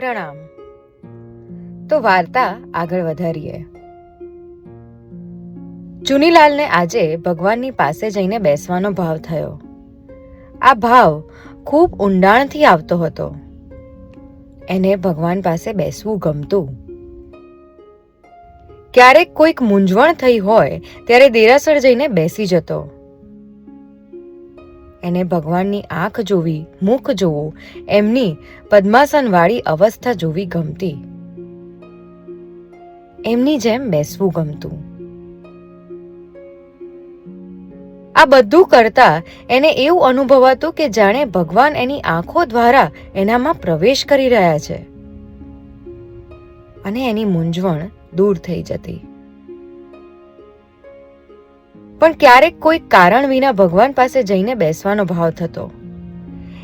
પ્રણામ. તો વાર્તા આગળ વધારીએ. ચુનીલાલને આજે ભગવાનની પાસે જઈને બેસવાનો ભાવ થયો. આ ભાવ ખૂબ ઊંડાણથી આવતો હતો. એને ભગવાન પાસે બેસવું ગમતું. ક્યારેક કોઈક મૂંઝવણ થઈ હોય ત્યારે દેરાસર જઈને બેસી જતો. એને ભગવાનની આંખ જોવી, મુખ જોવું, એમની પદ્માસનવાળી અવસ્થા જોવી ગમતી. એમની જેમ બેસવું ગમતું. આ બધું કરતા એને એવું અનુભવાતું કે જાણે ભગવાન એની આંખો દ્વારા એનામાં પ્રવેશ કરી રહ્યા છે. અને એની મૂંઝવણ દૂર થઈ જતી. પણ ક્યારેક કોઈ કારણ વિના ભગવાન પાસે જઈને બેસવાનો ભાવ થતો.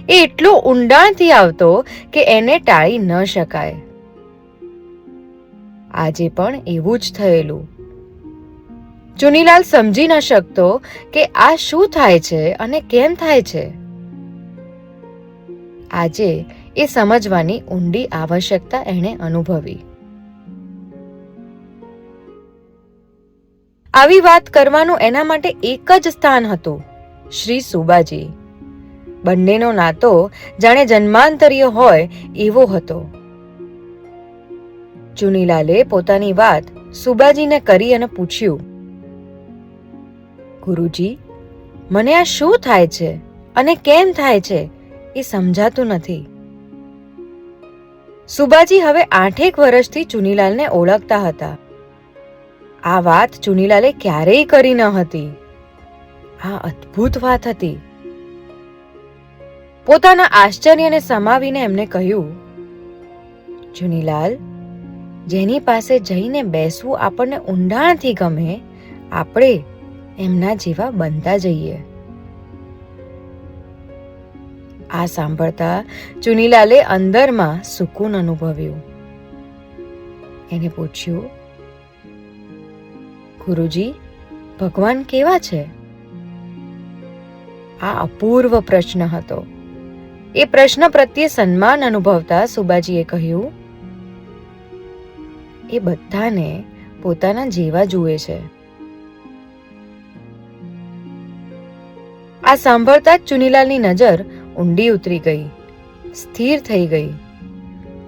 એ એટલો ઊંડાણથી આવતો કે એને ટાળી ન શકાય. આજે પણ એવું જ થયેલું. ચુનીલાલ સમજી ન શકતો કે આ શું થાય છે અને કેમ થાય છે. આજે એ સમજવાની ઊંડી આવશ્યકતા એણે અનુભવી. આવી વાત કરવાનું એના માટે એક જ સ્થાન હતું. શ્રી સુબાજી. બંનેનો નાતો જાણે જન્માંતરીય હોય એવો હતો. ચુનીલાલે પોતાની વાત સુબાજીને કરી અને પૂછ્યું, ગુરુજી, મને આ શું થાય છે અને કેમ થાય છે એ સમજાતું નથી. સુબાજી હવે આઠેક વર્ષથી ચુનીલાલને ઓળખતા હતા. આ વાત ચુનીલાલે ક્યારેય કરી ન હતી. આ અદ્ભુત વાત હતી. પોતાના આશ્ચર્યને સમાવીને એમને કહ્યું, ચુનીલાલ, જેની પાસે જઈને બેસવું આપણને ઊંડાણથી ગમે, આપણે એમના જેવા બનતા જઈએ. આ સાંભળતા ચુનીલાલે અંદરમાં સુકૂન અનુભવ્યું. એને પૂછ્યું ગુરુજી, ભગવાન કેવા છે? આ અપૂર્વ પ્રશ્ન હતો. એ પ્રશ્ન પ્રત્યે સન્માન અનુભવતા સુબાજીએ કહ્યું, એ બધાને પોતાના જેવા જુએ છે. આ સાંભળતા જ ચુનીલાલની નજર ઊંડી ઉતરી ગઈ, સ્થિર થઈ ગઈ.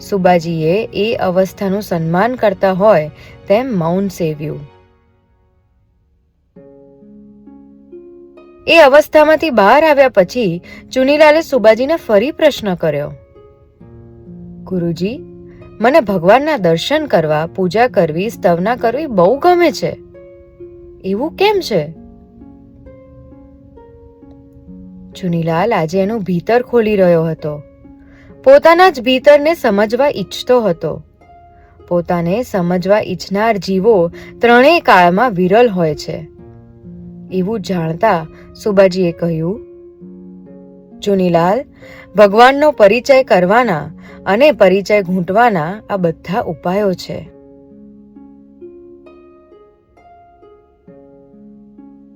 સુબાજીએ એ અવસ્થાનું સન્માન કરતા હોય તેમ મૌન સેવ્યું. એ અવસ્થામાંથી બહાર આવ્યા પછી ચુનીલાલે સુબાજીને ફરી પ્રશ્ન કર્યો. ગુરુજી, મને ભગવાનના દર્શન કરવા, પૂજા કરવી, સ્તવના કરવી બહુ ગમે છે. એવું કેમ છે? ચુનીલાલ આજે એનું ભીતર ખોલી રહ્યો હતો. પોતાના જ ભીતરને સમજવા ઈચ્છતો હતો. પોતાને સમજવા ઈચ્છનાર જીવો ત્રણેય કાળમાં વિરલ હોય છે. એવું જાણતા સુબાજીએ કહ્યું ચુનીલાલ ભગવાનનો પરિચય કરવાના અને પરિચય ઘૂંટવાના આ બધા ઉપાયો છે.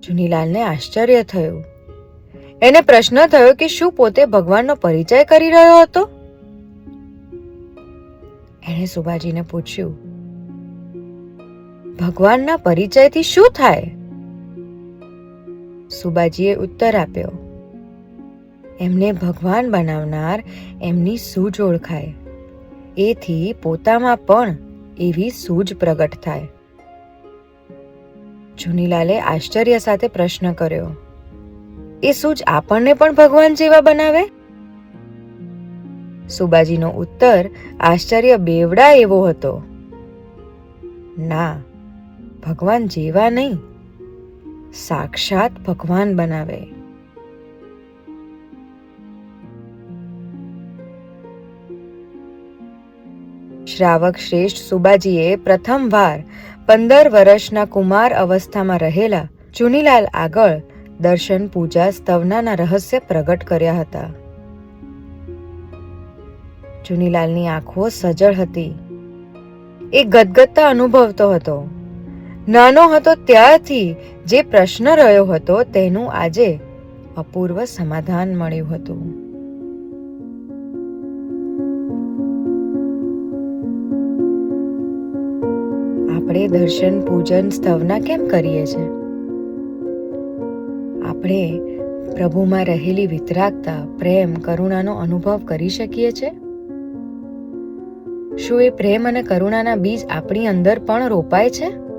ચુનીલાલને આશ્ચર્ય થયું. એને પ્રશ્ન થયો કે શું પોતે ભગવાનનો પરિચય કરી રહ્યો હતો? એણે સુભાજીને પૂછ્યું, ભગવાનના પરિચયથી શું થાય? સુબાજીએ ઉત્તર આપ્યો. એમને ભગવાન બનાવનાર એમની સૂઝ ઓળખાય. એથી પોતામાં પણ એવી સૂઝ પ્રગટ થાય. ચુનીલાલે આશ્ચર્ય સાથે પ્રશ્ન કર્યો, એ સૂઝ આપણને પણ ભગવાન જેવા બનાવે? સુબાજીનો ઉત્તર આશ્ચર્ય બેવડા એવો હતો, ના, ભગવાન જેવા નહીં. સાક્ષાત ભગવાન બનાવે. શ્રાવક શ્રેષ્ઠ સુબાજીએ પ્રથમવાર પંદર વર્ષના કુમાર અવસ્થામાં રહેલા ચુનીલાલ આગળ દર્શન પૂજા સ્તવનાના રહસ્ય પ્રગટ કર્યા હતા. ચુનીલાલની આંખો સજળ હતી. એ ગદગદતા અનુભવતો હતો. નાનો હતો ત્યારથી જે પ્રશ્ન રહ્યો હતો તેનું આજે અપૂર્વ સમાધાન મળ્યું હતું. આપણે દર્શન, પૂજન, સ્તવના કેમ કરીએ છીએ આપણે પ્રભુમાં રહેલી વિતરાગતા, પ્રેમ, કરુણાનો અનુભવ કરી શકીએ છીએ શું એ પ્રેમ અને કરુણાના બીજ આપણી અંદર પણ રોપાય છે?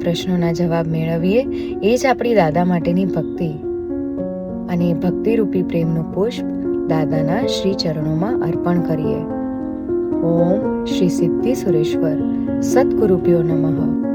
પ્રશ્નોના જવાબ મેળવીએ એ જ આપણી દાદા માટેની ભક્તિ. અને ભક્તિરૂપી પ્રેમનું પુષ્પ દાદાના શ્રી ચરણોમાં અર્પણ કરીએ. ઓમ શ્રી સિદ્ધિ સુરેશ્વર. સદગુરુભ્યો નમઃ.